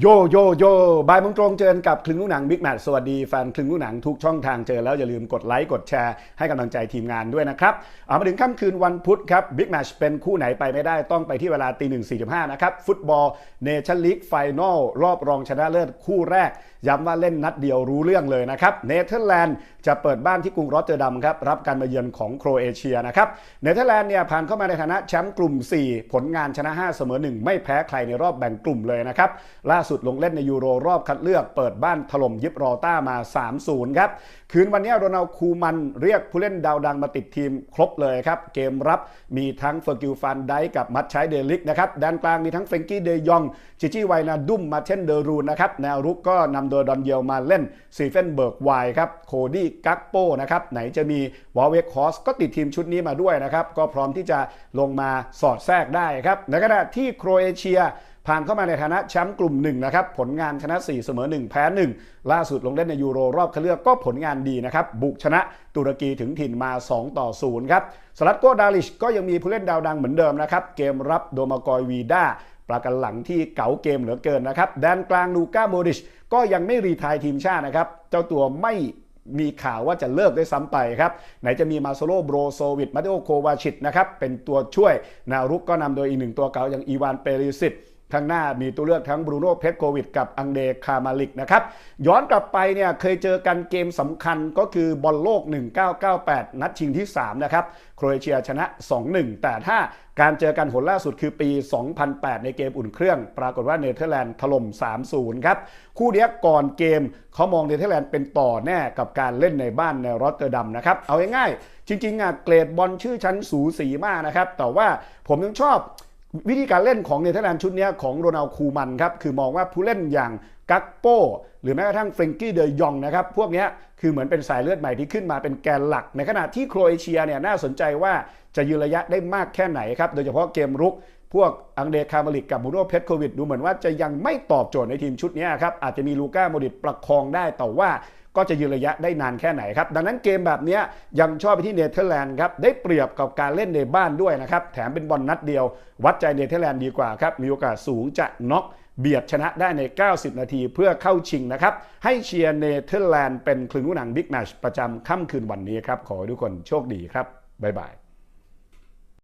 โยโยโยบายมงตรงเจอกับคลึงลูกหนังบิ๊กแมทสวัสดีแฟนคลึงลูกหนังทุกช่องทางเจอแล้วอย่าลืมกดไลค์กดแชร์ให้กำลังใจทีมงานด้วยนะครับเอามาถึงค่ำคืนวันพุธครับบิ๊กแมทเป็นคู่ไหนไปไม่ได้ต้องไปที่เวลาตีหนึ่งสี่สิบห้านะครับ ฟุตบอลเนชั่นลีกไฟนอลรอบรองชนะเลิศคู่แรก ย้ำว่าเล่นนัดเดียวรู้เรื่องเลยนะครับเนเธอร์แลนด์จะเปิดบ้านที่กรุงรอตเตอร์ดัมครับรับการมาเยือนของโครเอเชียนะครับเนเธอร์แลนด์เนี่ยผ่านเข้ามาในฐานะแชมป์กลุ่ม 4 ผลงานชนะ 5 เสมอ 1 ไม่แพ้ใครในรอบแบ่งกลุ่มเลยนะครับล่าสุดลงเล่นในยูโรรอบคัดเลือกเปิดบ้านถล่มยิบรอต้ามา 3-0 ครับคืนวันนี้โรนัลคูมันเรียกผู้เล่นดาวดังมาติดทีมครบเลยครับเกมรับมีทั้งเฟอร์กิลฟันไดกับมัตชัยเดลิกนะครับแดนกลางมีทั้งเฟงกี้เดยองจิจิไวนาดุมมาเช่นเดอรูนนะครับแนวรุกก็นำโดยดอนเยลมาเล่นซีเฟนเบิร์กไวครับโคดี้กักโปนะครับไหนจะมีวอลเวกคอสก็ติดทีมชุดนี้มาด้วยนะครับก็พร้อมที่จะลงมาสอดแทรกได้ครับในขณะที่โครเอเชียผ่านเข้ามาในฐานะแชมป์กลุ่มหนึ่งนะครับผลงานชนะ 4 เสมอ 1 แพ้ 1 ล่าสุดลงเล่นในยูโรรอบคัดเลือกก็ผลงานดีนะครับ บุกชนะตุรกีถึงถิ่นมา 2 ต่อ 0 ครับสลัดโกดาลิชก็ยังมีผู้เล่นดาวดังเหมือนเดิมนะครับ เกมรับโดมากอยวีด้า ปรากันหลังที่เก๋าเกมเหลือเกินนะครับแดนกลางลูก้าโมดิชก็ยังไม่รีทายทีมชาตินะครับ เจ้าตัวไม่มีข่าวว่าจะเลิกด้วยซ้ำไปครับ ไหนจะมีมาโซโลโบรโซวิตมาเตโอโควาชิตนะครับ เป็นตัวช่วย นารุกก็นำโดยอีกหนึ่งตัวเก่าอย่างอีวานเปริสิต ข้างหน้ามีตัวเลือกทั้งบรูโน่เพชโกวิดกับอังเดคามาลิกนะครับ ย้อนกลับไปเนี่ยเคยเจอกันเกมสำคัญก็คือบอลโลก 1998 นัดชิงที่ 3 นะครับ โครเอเชียชนะ 2-1 แต่ถ้าการเจอกันหนล่าสุดคือปี 2008 ในเกมอุ่นเครื่อง ปรากฏว่าเนเธอร์แลนด์ถล่ม 3-0 ครับ คู่เนี้ยก่อนเกมเขามองเนเธอร์แลนด์เป็นต่อแน่กับการเล่นในบ้านในรอตเตอร์ดัมนะครับ เอาง่ายๆจริงๆอะเกรดบอลชื่อชั้นสูสีมากนะครับ แต่ว่าผมยังชอบ วิธีการเล่นของเนเธอร์แลนด์ชุดนี้ของโรนัลคูมันครับคือมองว่าผู้เล่นอย่างกักโปหรือแม้กระทั่งเฟรงกี้เดยองนะครับพวกนี้คือเหมือนเป็นสายเลือดใหม่ที่ขึ้นมาเป็นแกนหลัก ในขณะที่โครเอเชียเนี่ยน่าสนใจว่าจะยืนระยะได้มากแค่ไหนครับโดยเฉพาะเกมรุก พวกอังเดคาร์มาลิกกับบูโนเพชโควิดดูเหมือนว่าจะยังไม่ตอบโจทย์ในทีมชุดนี้ครับ อาจจะมีลูก้าโมดิตประคองได้แต่ว่าก็จะยืนระยะได้นานแค่ไหนครับ ดังนั้นเกมแบบนี้ยังชอบไปที่เนเธอร์แลนด์ครับ ได้เปรียบกับการเล่นในบ้านด้วยนะครับ แถมเป็นบอลนัดเดียว วัดใจเนเธอร์แลนด์ดีกว่าครับ มีโอกาสสูงจะน็อกเบียดชนะได้ใน 90 นาทีเพื่อเข้าชิงนะครับ ให้เชียร์เนเธอร์แลนด์เป็นคลึงหนังบิ๊กแมชประจำค่ำคืนวันนี้ครับ ขอให้ทุกคนโชคดีครับบ๊ายบาย